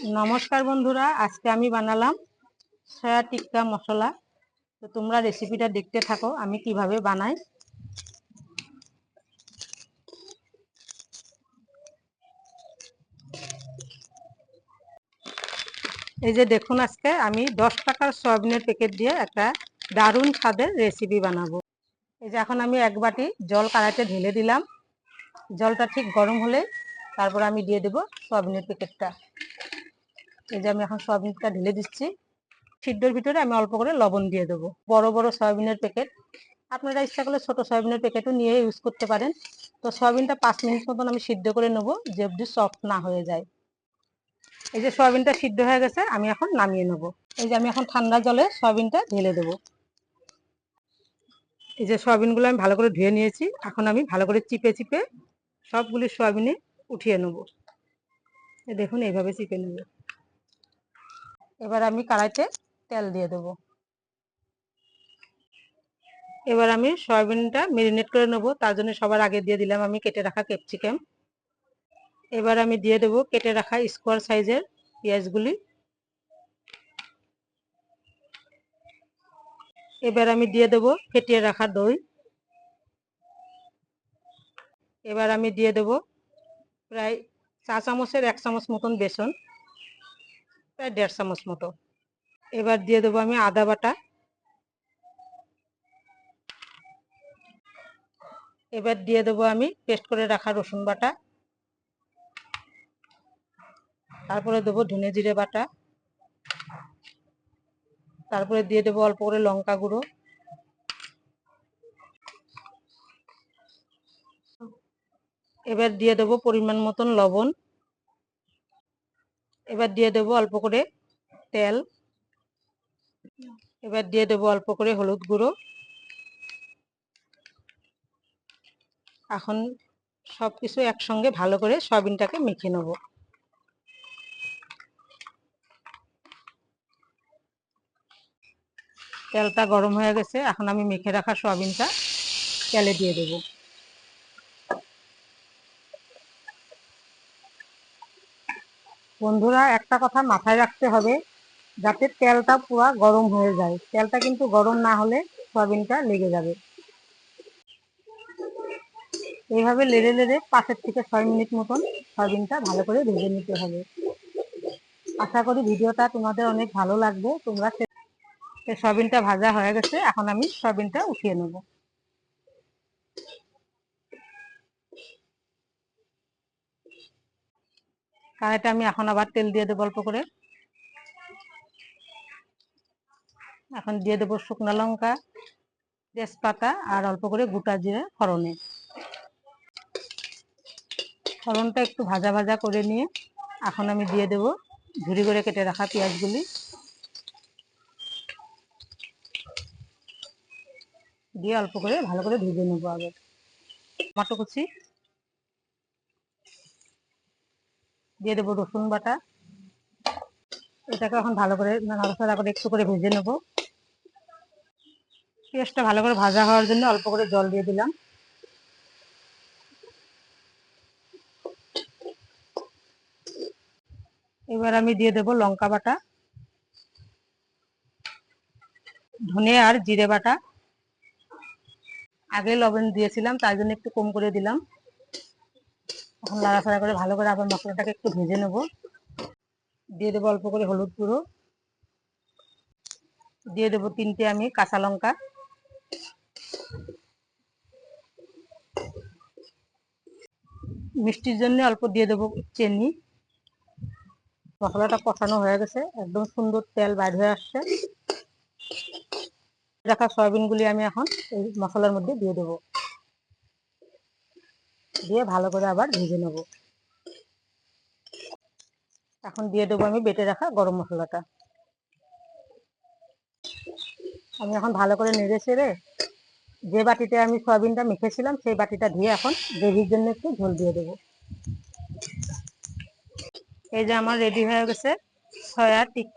নমস্কার বন্ধুরা, আজকে আমি বানালাম সয়া টিক্কা মশলা। তো তোমরা রেসিপিটা দেখতে থাকো, আমি কীভাবে বানাই। এই যে দেখুন আজকে, আমি দশ টাকার সয়াবিনের প্যাকেট দিয়ে একটা দারুণ স্বাদের রেসিপি বানাবো। এই যে এখন আমি এক বাটি জল কাড়াইতে ঢেলে দিলাম। জলটা ঠিক গরম হলে তারপর আমি দিয়ে দেবো সয়াবিনের প্যাকেটটা এই যে আমি এখন সয়াবিনটা ঢেলে দিচ্ছি। সিদ্ধর ভিতরে আমি অল্প করে লবণ দিয়ে দেবো। বড় বড় সয়াবিনের প্যাকেট আপনারা ইচ্ছা করলে ছোট সয়াবিনের প্যাকেটও নিয়ে ইউজ করতে পারেন। তো সয়াবিনটা পাঁচ মিনিট মতন আমি সিদ্ধ করে নেব, যে সফট না হয়ে যায়। এই যে সয়াবিনটা সিদ্ধ হয়ে গেছে, আমি এখন নামিয়ে নেব। এই যে আমি এখন ঠান্ডা জলে সয়াবিনটা ঢেলে দেবো। এই যে সয়াবিনগুলো আমি ভালো করে ধুয়ে নিয়েছি। এখন আমি ভালো করে চিপে চিপে সবগুলি সয়াবিনে উঠিয়ে নেব। দেখুন, এইভাবে চিপে নেব। এবার আমি কড়াইতে তেল দিয়ে দেব। এবার আমি সয়াবিনটা মেরিনেট করে নেব, তার জন্য সবার আগে দিয়ে দিলাম আমি কেটে রাখা ক্যাপসিকাম এবার আমি দিয়ে দেব কেটে রাখা স্কোয়ার সাইজের পেঁয়াজগুলি। এবার আমি দিয়ে দেব ফেটিয়ে রাখা দই। এবার আমি দিয়ে দেব প্রায় চা চামচের এক চামচ মতন বেসন। প্রায় দেড় চামচ মতো। এবার দিয়ে দেবো আমি আদা বাটা। এবার দিয়ে দেবো আমি পেস্ট করে রাখা রসুন বাটা। তারপরে দেবো ধনে জিরে বাটা। তারপরে দিয়ে দেবো অল্প করে লঙ্কা গুঁড়ো। এবার দিয়ে দেবো পরিমাণ মতন লবণ। এবার দিয়ে দেবো অল্প করে তেল। এবার দিয়ে দেবো অল্প করে হলুদ গুঁড়ো। এখন সব কিছু একসঙ্গে ভালো করে সয়াবিনটাকে মেখে নেব। তেলটা গরম হয়ে গেছে, এখন আমি মেখে রাখা সয়াবিনটা তেলে দিয়ে দেবো। বন্ধুরা, একটা কথা মাথায় রাখতে হবে যাতে তেলটা পুরো গরম হয়ে যায়। তেলটা কিন্তু গরম না হলে সয়াবিনটা লেগে যাবে। এইভাবে লেড়ে লেড়ে পাঁচের থেকে ছয় মিনিট মতন সয়াবিনটা ভালো করে ভেজে নিতে হবে। আশা করি ভিডিওটা তোমাদের অনেক ভালো লাগবে। তোমরা সয়াবিনটা ভাজা হয়ে গেছে, এখন আমি সয়াবিনটা উঠিয়ে নেব। কড়াইতে আমি এখন আবার তেল দিয়ে দেবো অল্প করে। এখন দিয়ে দেবো শুকনো লঙ্কা, তেজপাতা আর অল্প করে গোটা জিরে ফড়নে। ফড়নটা একটু ভাজা ভাজা করে নিয়ে এখন আমি দিয়ে দেব ঝুরি করে কেটে রাখা পেঁয়াজগুলি। দিয়ে অল্প করে ভালো করে ভেজে নেব আগে। টমাটো কুচি। দিয়ে দেবো রসুন বাটা। এটাকে এখন ভালো করে নাড়াচাড়া করে একটু করে ভেজে নেব। পেঁয়াজটা ভালো করে ভাজা হওয়ার জন্য অল্প করে জল দিয়ে দিলাম। এবার আমি দিয়ে দেব লঙ্কা বাটা, ধনে আর জিরে বাটা। আগে লবণ দিয়েছিলাম, তার জন্য একটু কম করে দিলাম। এখন লাড়াফাড়া করে ভালো করে আবার মশলাটাকে একটু ভেজে নেব। দিয়ে দেবো অল্প করে হলুদ গুঁড়ো। দিয়ে দেবো তিনটে আমি কাঁচা লঙ্কা। মিষ্টির জন্য অল্প দিয়ে দেবো চিনি। মশলাটা কষানো হয়ে গেছে, একদম সুন্দর তেল বাইর হয়ে আসছে। রাখা সয়াবিনগুলি আমি এখন এই মশলার মধ্যে দিয়ে দেবো। দিয়ে ভালো করে আবার ভেজে নেব। এখন দিয়ে দেবো আমি বেটে রাখা গরম মশলাটা। আমি এখন ভালো করে নেড়ে ছেড়ে যে বাটিতে আমি সয়াবিনটা মেখেছিলাম সেই বাটিটা ধুয়ে এখন গ্রেভির জন্য একটু ঝোল দিয়ে দেবো। এই যে আমার রেডি হয়ে গেছে সয়া টিক